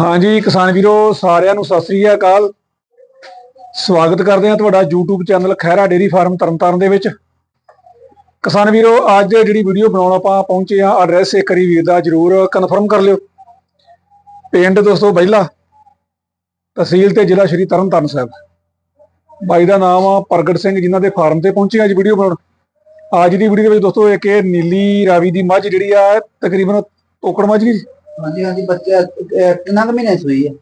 ਹਾਂਜੀ, ਕਿਸਾਨ ਵੀਰੋ, ਸਾਰਿਆਂ ਨੂੰ ਸਤਿ ਸ੍ਰੀ ਅਕਾਲ। ਸਵਾਗਤ ਕਰਦੇ ਹਾਂ ਤੁਹਾਡਾ YouTube channel Khaira dairy farm Tarn Taran ਦੇ ਵਿੱਚ। ਕਿਸਾਨ ਵੀਰੋ, ਅੱਜ ਜਿਹੜੀ ਵੀਡੀਓ ਬਣਾਉਣ ਆਪਾਂ ਪਹੁੰਚੇ ਆ ਐਡਰੈਸ ਇੱਕ ਵਾਰੀ ਵੀਰ ਦਾ ਜਰੂਰ ਕਨਫਰਮ ਕਰ ਲਿਓ। ਪਿੰਡ ਦੋਸਤੋ, ਬਹਿਲਾ, ਤਹਿਸੀਲ ਤੇ ਜ਼ਿਲ੍ਹਾ ਸ਼੍ਰੀ ਤਰਨਤਾਰਨ ਸਾਹਿਬ। ਬਾਈ ਦਾ ਨਾਮ ਆ ਪ੍ਰਗਟ ਸਿੰਘ, ਜਿਨ੍ਹਾਂ ਦੇ ਫਾਰਮ ਤੇ ਪਹੁੰਚੇ ਅੱਜ ਵੀਡੀਓ ਬਣਾਉਣ। ਅੱਜ ਦੀ ਵੀਡੀਓ ਦੇ ਵਿੱਚ ਦੋਸਤੋ, ਇੱਕ ਇਹ ਨੀਲੀ ਰਾਵੀ ਦੀ ਮੱਝ ਜਿਹੜੀ ਆ, ਤਕਰੀਬਨ ਤੋਕੜ ਮੱਝ ਦੀ ਹਾਂਜੀ ਹਾਂਜੀ, ਬੱਚਾ ਕਿੰਨਾ ਕੁ ਮਹੀਨੇ ਸੂਈ ਹੈ?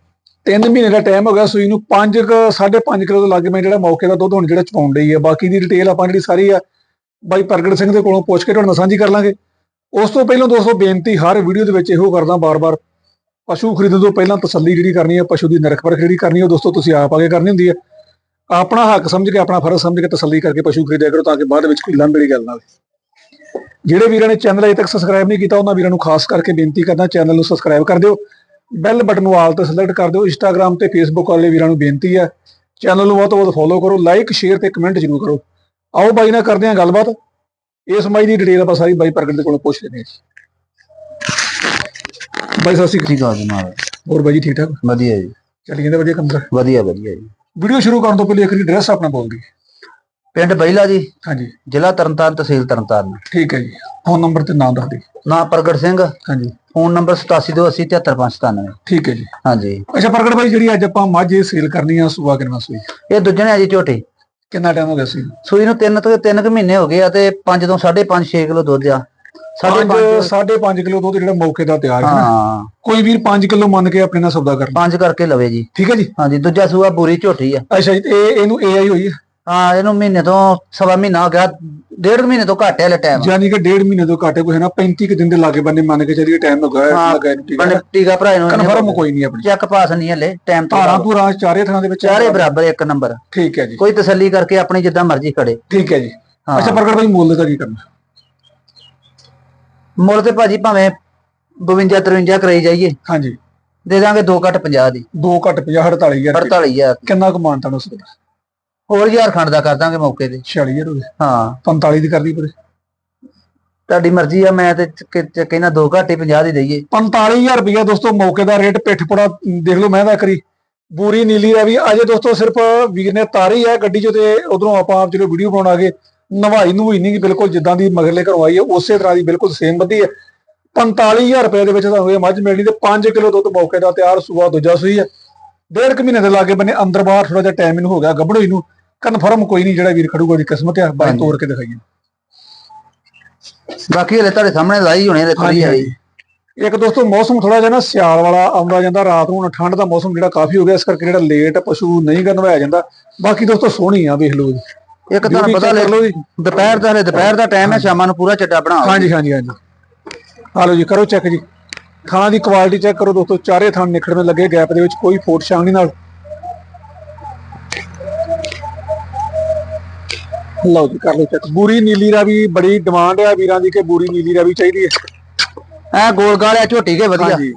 ਤਿੰਨ ਮਹੀਨੇ ਦਾ ਟਾਈਮ ਹੋ ਗਿਆ ਸੂਈ ਨੂੰ 5 5.5 ਕਿਲੋ ਤੋਂ ਲੱਗੇ ਮੈਂ ਜਿਹੜਾ ਮੌਕੇ ਦਾ ਦੁੱਧ ਹੁਣ ਜਿਹੜਾ ਚਪਾਉਣ ਡਈ ਹੈ। ਬਾਕੀ ਦੀ ਡਿਟੇਲ ਆਪਾਂ ਜਿਹੜੀ ਸਾਰੀ ਆ, ਬਾਈ ਪ੍ਰਗਟ ਸਿੰਘ ਦੇ ਕੋਲੋਂ ਪੁੱਛ ਕੇ ਤੁਹਾਡੇ ਸਾਂਝੀ ਕਰ ਲਾਂਗੇ। ਉਸ ਤੋਂ ਪਹਿਲਾਂ ਦੋਸਤੋ, ਬੇਨਤੀ ਹਰ ਵੀਡੀਓ ਦੇ ਵਿੱਚ ਇਹੋ ਕਰਦਾ ਬਾਰ-ਬਾਰ। ਪਸ਼ੂ ਖਰੀਦਣ ਤੋਂ ਪਹਿਲਾਂ ਤਸੱਲੀ ਜਿਹੜੀ ਕਰਨੀ ਹੈ, ਪਸ਼ੂ ਦੀ ਨਿਰਖ ਪਰਖ ਜਿਹੜੀ ਕਰਨੀ ਹੈ ਦੋਸਤੋ ਤੁਸੀਂ ਆਪ ਆਗੇ ਕਰਨੀ ਹੁੰਦੀ ਹੈ। ਆਪਣਾ ਹੱਕ ਸਮਝ ਕੇ, ਆਪਣਾ ਫਰਜ਼ ਸਮਝ ਕੇ ਤਸੱਲੀ ਕਰਕੇ ਪਸ਼ੂ ਖਰੀਦਿਆ ਕਰੋ ਤਾਂ ਕਿ ਬਾਅਦ ਵਿੱਚ ਕੋਈ ਲੰਬੜੀ ਗੱਲ ਨਾ ਹੋਵੇ। ਜਿਹੜੇ ਵੀਰਾਂ ਨੇ ਚੈਨਲ ਅਜੇ ਤੱਕ ਸਬਸਕ੍ਰਾਈਬ ਨਹੀਂ ਕੀਤਾ ਉਹਨਾਂ ਵੀਰਾਂ ਨੂੰ ਖਾਸ ਕਰਕੇ ਬੇਨਤੀ ਕਰਦਾ ਚੈਨਲ ਨੂੰ ਸਬਸਕ੍ਰਾਈਬ ਕਰ ਦਿਓ। ਬੈਲ ਬਟਨ ਨੂੰ ਆਲ ਤੇ ਸਿਲੈਕਟ ਕਰ ਦਿਓ। ਇੰਸਟਾਗ੍ਰam ਤੇ ਫੇਸਬੁੱਕ ਵਾਲੇ ਵੀਰਾਂ ਨੂੰ ਬੇਨਤੀ ਹੈ ਚੈਨਲ ਨੂੰ ਵੱਧ ਤੋਂ ਵੱਧ ਫੋਲੋ ਕਰੋ ਲਾਈਕ ਸ਼ੇਅਰ ਤੇ ਕਮੈਂਟ ਜ਼ਰੂਰ ਕਰੋ। ਆਓ ਬਾਈ ਨਾਲ ਕਰਦੇ ਹਾਂ ਗੱਲਬਾਤ। ਇਸ ਮਾਈ ਦੀ ਡਿਟੇਲ ਆਪਾਂ ਸਾਰੀ ਬਾਈ ਪ੍ਰਗਟ ਦੇ ਕੋਲੋਂ ਪੁੱਛ ਲੈਂਦੇ ਹਾਂ ਬਾਈ ਸਤਿ ਸ਼੍ਰੀ ਅਕਾਲ। ਜੀ ਹੋਰ ਬਾਈ ਜੀ ਠੀਕ ਠਾਕ? ਵਧੀਆ ਜੀ। ਚੱਲੀ ਜਾਂਦੇ ਵਧੀਆ ਕੰਮ ਕਰ ਵਧੀਆ ਵਧੀਆ ਜੀ। ਵੀਡੀਓ ਸ਼ੁਰੂ ਕਰਨ ਤੋਂ ਪਹਿਲੇ ਇੱਕ ਐਡਰੈਸ ਆਪਣਾ ਬੋਲ ਦਿਓ ਪਿੰਡ ਬਹਿਲਾ ਜੀ? ਹਾਂਜੀ। ਜ਼ਿਲ੍ਹਾ ਤਰਨਤਾਰਨ ਤਹਿਸੀਲ ਤਰਨਤਾਰਨ। ਠੀਕ ਹੈ ਜੀ। ਫੋਨ ਨੰਬਰ ਤੇ ਨਾਮ ਦੱਸ ਦਿਓ। ਨਾਂ ਪ੍ਰਗਟ ਸਿੰਘ। ਹਾਂਜੀ। ਫੋਨ ਨੰਬਰ 8728073597 ਠੀਕ ਹੈ ਜੀ। ਹਾਂਜੀ। ਅੱਛਾ ਪ੍ਰਗਟ ਬਾਈ ਜਿਹੜੀ ਅੱਜ ਆਪਾਂ ਮੱਝ ਸੇਲ ਕਰਨੀ ਆ ਸੁਬਾ ਕਿੰਨਾ ਸੂਈ? ਇਹ ਦੂਜੇ ਨੇ ਜੀ ਝੋਟੀ। ਕਿੰਨਾ ਟਾਈਮ ਹੋ ਗਿਆ ਸੀ? ਸੂਈ ਨੂੰ 3 ਤੋਂ 3 ਕੁ ਮਹੀਨੇ ਹੋ ਗਏ ਆ ਤੇ 5 ਤੋਂ 5.5 6 ਕਿਲੋ ਦੁੱਧ ਆ। ਸਾਢੇ ਪੰਜ ਪੰਜ ਸਾਢੇ 5 ਕਿਲੋ ਦੁੱਧ ਜਿਹੜਾ ਮੌਕੇ ਦਾ ਤਿਆਰ ਹੈ ਹਾਂ। ਕੋਈ ਵੀਰ 5 ਕਿਲੋ ਮੰਨ ਕੇ ਆਪਣੇ ਨਾਲ ਸੌਦਾ ਕਰਨਾ। 5 ਕਰਕੇ ਲਵੇ ਜੀ। ਠੀਕ ਹੈ ਜੀ। ਹਾਂਜੀ ਦੂਜਾ ਸੂਆ ਬੂਰੀ ਝੋਟੀ ਆ। ਅੱਛਾ ਜੀ ਤੇ ਇਹ ਇਹਨੂੰ ਏਆਈ ਹੋਈ ਹੈ? ਹਾਂ ਇਹਨੂੰ ਮਹੀਨੇ ਤੋਂ ਸਵਾ ਮਹੀਨਾ ਹੋ ਗਿਆ ਡੇਢ ਕੁ ਮਹੀਨੇ ਤੋਂ ਘੱਟ ਹੈ ਲੈ ਟਾਈਮ ਯਾਨੀ ਕਿ ਡੇਢ ਮਹੀਨੇ ਤੋਂ ਘੱਟ ਕੋਈ ਨਾ 35 ਕੁ ਦਿਨ ਦੇ ਲਾਗੇ ਬੰਨੇ ਮੰਨ ਕੇ ਚੱਲੀਏ ਟਾਈਮ ਹੋ ਗਿਆ ਹਾਂ, ਲੱਗਾ ਇਹਨੂੰ ਠੀਕ ਹੈ ਟੀਕਾ ਭਰਾ ਨੂੰ ਕਨਫਰਮ ਕੋਈ ਨਹੀਂ ਆਪਣੀ। ਚੈੱਕ ਪਾਸ ਨਹੀਂ ਹਲੇ ਟਾਈਮ ਤੋਂ ਧਾਰਾਂ ਧੂਰਾਂ ਚਾਰੇ ਥਾਂ ਦੇ ਵਿੱਚ ਚਾਰੇ ਬਰਾਬਰ ਇੱਕ ਨੰਬਰ ਠੀਕ ਹੈ ਜੀ। ਕੋਈ ਤਸੱਲੀ ਕਰਕੇ ਆਪਣੀ ਜਿੱਦਾਂ ਮਰਜ਼ੀ ਖੜੇ। ਠੀਕ ਹੈ ਜੀ। ਹਾਂ। ਅੱਛਾ ਪ੍ਰਗਟ ਭਾਈ ਮੁੱਲ ਦਾ ਕੀ ਕਰਨਾ? ਮੁੱਲ ਤੇ ਭਾਜੀ ਭਾਵੇਂ 52 53 ਕਰਾਈ ਜਾਈਏ। ਹਾਂਜੀ। ਦੇ ਦਾਂਗੇ 2 ਘੱਟ 50 ਦੀ। 2 ਘੱਟ 50 48000 ਰੁਪਏ। 48000 ਕਿੰਨਾ ਕੁ ਮਾਨਤਾ ਉਸ ਦਾ ਹੋਰ ਹਜ਼ਾਰ ਖੰਡ ਦਾ ਕਰ ਦਾਂਗੇ ਮੌਕੇ ਤੇ। 46000 ਹੋ ਗਿਆ ਹਾਂ। 45 ਦੀ ਕਰਦੀ ਪਰੇ ਤੁਹਾਡੀ ਮਰਜ਼ੀ ਆ ਮੈਂ ਤੇ ਕਹਿੰਦਾ 2 ਘੱਟ ਹੀ 50 ਦੀ ਦਈਏ। 45000 ਰੁਪਇਆ ਦੋਸਤੋ ਮੌਕੇ ਦਾ ਰੇਟ ਪਿੱਠ ਪੜਾ ਦੇਖ ਲਓ ਮੈਂ ਦਾ ਕਰੀ। ਬੂਰੀ ਨੀਲੀ ਦਾ ਵੀ ਅਜੇ ਦੋਸਤੋ ਸਿਰਫ ਵੀਰ ਨੇ ਤਾਰੀ ਹੈ ਗੱਡੀ 'ਚ ਤੇ ਉਧਰੋਂ ਆਪਾਂ ਆਪ ਜਦੋਂ ਵੀਡੀਓ ਬਣਾਉਣ ਆ ਗਏ। ਨਵਾਈ ਨਵੂਈ ਨਹੀਂ ਗੀ ਬਿਲਕੁਲ ਜਿੱਦਾਂ ਦੀ ਮਗਰਲੇ ਘਰੋਂ ਆਈ ਹੈ ਉਸੇ ਤਰ੍ਹਾਂ ਦੀ ਬਿਲਕੁਲ ਸੇਮ ਬੱਧੀ ਹੈ 45000 ਰੁਪਏ ਦੇ ਵਿੱਚ ਤੁਹਾਨੂੰ ਇਹ ਮੱਝ ਮਿਲਣੀ ਤੇ 5 ਕਿਲੋ ਦੁੱਧ ਮੌਕੇ ਦਾ ਤਿਆਰ ਸੂਆ ਦੂਜਾ ਸੂਈ ਹੈ ਡੇਢ ਕੁ ਮਹੀਨੇ ਦੇ ਲਾਗੇ ਬੰਨੇ ਅੰਦਰ ਬਾਹਰ ਥੋੜਾ ਜਿਹਾ ਟਾਈਮ ਇਹਨੂੰ ਹੋ ਗਿਆ ਗੱਭੜੋਈ ਨੂੰ ਕਨਫਰਮ ਕੋਈ ਨਹੀਂ ਜਿਹੜਾ ਵੀਰ ਖੜੂਗਾ ਦੀ ਕਿਸਮਤ ਆ ਬਾਈ। ਤੋੜ ਕੇ ਦਿਖਾਈਏ। ਬਾਕੀ ਹਲੇ ਤੁਹਾਡੇ ਸਾਹਮਣੇ ਲਾਈ ਹੋਣੀ ਦੇਖੋ ਜੀ। ਹਾਂਜੀ ਇੱਕ ਦੋਸਤੋ ਮੌਸਮ ਥੋੜਾ ਜਿਹਾ ਨਾ ਸਿਆਲ ਵਾਲਾ ਆਉਂਦਾ ਜਾਂਦਾ ਰਾਤ ਨੂੰ ਠੰਡ ਦਾ ਮੌਸਮ ਜਿਹੜਾ ਕਾਫੀ ਹੋ ਗਿਆ ਇਸ ਕਰਕੇ ਜਿਹੜਾ ਲੇਟ ਪਸ਼ੂ ਨਹੀਂ ਗਾ ਨਵਾਇਆ ਜਾਂਦਾ। ਬਾਕੀ ਦੋਸਤੋ ਸੋਹਣੀ ਆ ਵੇਖ ਲਓ ਜੀ। ਇੱਕ ਤੁਹਾਨੂੰ ਪਤਾ ਲੈ ਲਓ ਜੀ। ਦੁਪਹਿਰ ਦਾ ਹਲੇ ਦੁਪਹਿਰ ਦਾ ਟਾਈਮ ਹੈ ਸ਼ਾਮਾਂ ਨੂੰ ਪੂਰਾ ਚੱਡਾ ਬਣਾ ਹਾਂਜੀ ਹਾਂਜੀ ਹਾਂਜੀ। ਆ ਲਓ ਜੀ ਕਰੋ ਚੈੱਕ ਜੀ। ਥਾਣਾ ਦੀ ਕੁਆਲਿਟੀ ਚੈੱਕ ਕਰੋ ਦੋਸਤੋ ਚਾਰੇ ਥਾਂ ਨਿਖੜਵੇਂ ਲੱਗੇ ਗੈਪ ਦੇ ਵਿੱਚ ਕੋਈ ਫੋਟ ਛਾਂਗ ਨਹੀਂ ਨਾਲ। ਲਓ ਜੀ ਕਰ ਲਓ ਚੈੱਕ ਬੂਰੀ ਨੀਲੀ ਦਾ ਵੀ ਬੜੀ ਡਿਮਾਂਡ ਆ ਵੀਰਾਂ ਦੀ ਕਿ ਬੂਰੀ ਨੀਲੀ ਦਾ ਵੀ ਚਾਹੀਦੀ ਹੈ ਐ ਗੋਲ ਗਾਲਿਆ ਝੋਟੀ ਕੇ ਵਧੀਆ। ਹਾਂਜੀ।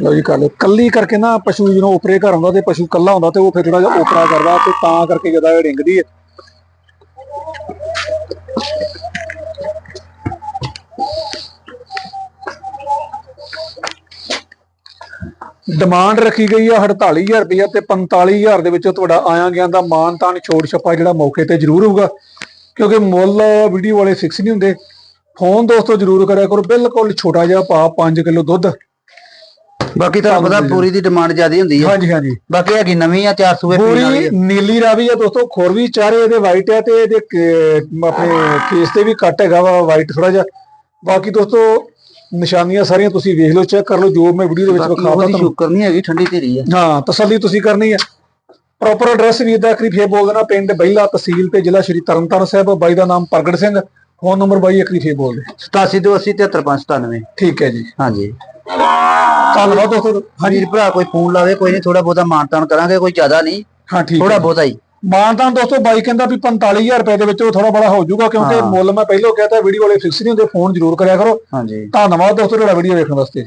ਲਓ ਜੀ ਕਰ ਲਓ। ਕੱਲੀ ਕਰਕੇ ਨਾ ਪਸ਼ੂ ਜਦੋਂ ਉਪਰੇ ਘਰ ਆਉਂਦਾ ਤੇ ਪਸ਼ੂ ਕੱਲਾ ਹੁੰਦਾ ਤੇ ਉਹ ਫਿਰ ਥੋੜਾ ਜਿਹਾ ਉਪਰਾ ਕਰਦਾ ਤੇ ਤਾਂ ਕਰਕੇ ਜ਼ਿਆਦਾ ਇਹ ਡਿੰਗਦੀ ਹੈ ਡਿਮਾਂਡ ਰੱਖੀ ਗਈ ਆ 48000 ਰੁਪਇਆ ਤੇ 45000 ਦੇ ਵਿੱਚੋਂ ਤੁਹਾਡਾ ਆਇਆ ਗਿਆ ਦਾ ਮਾਨ ਤਾਨ ਛੋੜ ਛੱਪਾ ਜਿਹੜਾ ਮੌਕੇ ਤੇ ਜ਼ਰੂਰ ਹੋਊਗਾ। ਕਿਉਂਕਿ ਮੁੱਲ ਵੀਡੀਓ ਵਾਲੇ ਫਿਕਸ ਨਹੀਂ ਹੁੰਦੇ। ਫੋਨ ਦੋਸਤੋ ਜ਼ਰੂਰ ਕਰਿਆ ਕਰੋ ਬਿਲਕੁਲ ਛੋਟਾ ਜਿਹਾ ਭਾ 5 ਕਿਲੋ ਦੁੱਧ। ਬਾਕੀ ਤੁਹਾਨੂੰ ਪਤਾ ਪੂਰੀ ਦੀ ਡਿਮਾਂਡ ਜ਼ਿਆਦੀ ਹੁੰਦੀ ਹੈ ਹਾਂਜੀ ਹਾਂਜੀ। ਬਾਕੀ ਹੈਗੀ ਨਵੀਂ ਆ ਚਾਰ ਸੂਏ ਪੀਣ ਵਾਲੀ ਪੂਰੀ। ਨੀਲੀ ਰਾਵੀ ਆ ਦੋਸਤੋ ਖੋਰ ਵੀ ਚਾਰੇ ਇਹਦੇ ਵਾਈਟ ਆ ਤੇ ਇਹਦੇ ਆਪਣੇ ਫੇਸ ਤੇ ਵੀ ਕੱਟ ਹੈਗਾ ਵਾ ਵਾਈਟ ਥੋੜਾ ਜਿਹਾ। ਬਾਕੀ ਦੋਸਤੋ ਨਿਸ਼ਾਨੀਆਂ ਸਾਰੀਆਂ ਤੁਸੀਂ ਵੇਖ ਲਓ ਚੈੱਕ ਕਰ ਲਓ ਜੋ ਮੈਂ ਵੀਡੀਓ ਦੇ ਵਿੱਚ ਬਾਕੀ ਵਿਖਾਤਾ ਉਹਦੀ ਤੁਹਾਨੂੰ। ਸ਼ੁਕਰ ਨਹੀਂ ਹੈਗੀ ਠੰਡੀ ਧੀਰੀ ਆ। ਹਾਂ ਤਸੱਲੀ ਤੁਸੀਂ ਕਰਨੀ ਹੈ ਪ੍ਰੋਪਰ ਐਡਰੈਸ ਵੀ ਇਦਾਂ ਕਰੀ ਫੇਰ ਬੋਲ ਦੇਣਾ ਪਿੰਡ ਬਹਿਲਾ ਤਹਿਸੀਲ ਤੇ ਜ਼ਿਲ੍ਹਾ ਸ਼੍ਰੀ ਤਰਨਤਾਰਨ ਸਾਹਿਬ ਬਾਈ ਦਾ ਨਾਮ ਪ੍ਰਗਟ ਸਿੰਘ ਫੋਨ ਨੰਬਰ ਬਾਈ ਇੱਕ ਫੇਰ ਬੋਲ ਦੇ 8728733597 ਠੀਕ ਹੈ ਜੀ। ਹਾਂਜੀ। ਧੰਨਵਾਦ ਦੋਸਤੋ। ਹਾਂਜੀ ਵੀਰ ਭਰਾ ਕੋਈ ਫੋਨ ਲਾਵੇ ਕੋਈ ਨਹੀਂ ਥੋੜਾ ਬਹੁਤਾ ਮਾਨਤਾਨ ਕਰਾਂਗੇ ਕੋਈ ਜ਼ਿਆਦਾ ਨਹੀਂ। ਹਾਂ ਠੀਕ ਥੋੜਾ ਬਹੁਤਾ ਹੀ। ਮਾਨਤਾਨ ਦੋਸਤੋ ਬਾਈ ਕਹਿੰਦਾ ਵੀ 45000 ਰੁਪਏ ਦੇ ਵਿੱਚ ਉਹ ਥੋੜਾ ਬੜਾ ਹੋ ਜਾਊਗਾ ਕਿਉਂਕਿ। ਮੁੱਲ ਮੈਂ ਪਹਿਲਾਂ ਕਿਹਾ ਤਾਂ ਵੀਡੀਓ ਵਾਲੇ ਫਿਕਸ ਨਹੀਂ ਹੁੰਦੇ ਫੋਨ ਜ਼ਰੂਰ ਕਰਿਆ ਕਰੋ। ਹਾਂਜੀ। ਧੰਨਵਾਦ ਦੋਸਤੋ ਤੁਹਾਡਾ ਵੀਡੀਓ ਵੇਖਣ ਵਾਸਤੇ।